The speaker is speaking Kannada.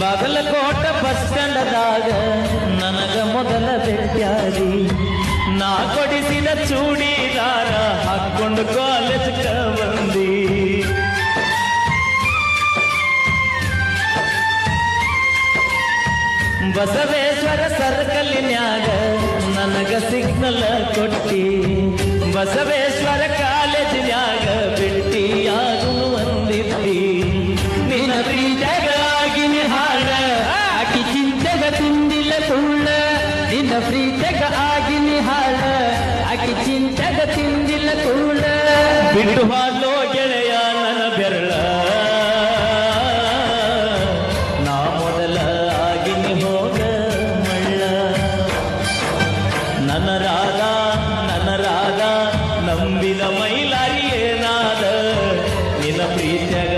ಬಾಗಲಕೋಟ ಬಸ್ ಸ್ಟ್ಯಾಂಡದಾಗ ನನಗ ಮೊದಲ ಬೆಟ್ಟಾರಿ ನಾ ಕೊಡಿಸಿದ ಚೂಡಿದಾರ ಹಾಕೊಂಡು ಕಾಲೇಜ್ ಬಂದಿ. ಬಸವೇಶ್ವರ ಸರ್ಕಲಿನ್ಯಾಗ ನನಗ ಸಿಗ್ನಲ್ ಕೊಟ್ಟಿ. ಬಸವೇಶ್ವರ ಪ್ರೀತೆಗ ತಿಂದಿಲ್ಲ ಸುಳ್ಳ. ನಿನ್ನ ಪ್ರೀತೆಗ ಆಗಿನಿ ಅಕಿ ಆಕಿ ಚಿಂತೆಗ ತಿಂದಿಲ್ಲ ಸುಳ್ಳ. ಬಿಟ್ಟು ಹಾಲೋ ಗೆಳೆಯ ನನ್ನ ಬೆರಳ. ನಾ ಮೊದಲ ಆಗಿನಿ ಹೋಗ ಮಳ್ಳ. ನನ್ನ ರಾಗ, ನನ್ನ ನಂಬಿದ ಮೈಲಾರಿ ಏನಾದ ನಿನ್ನ ಪ್ರೀತೆಗ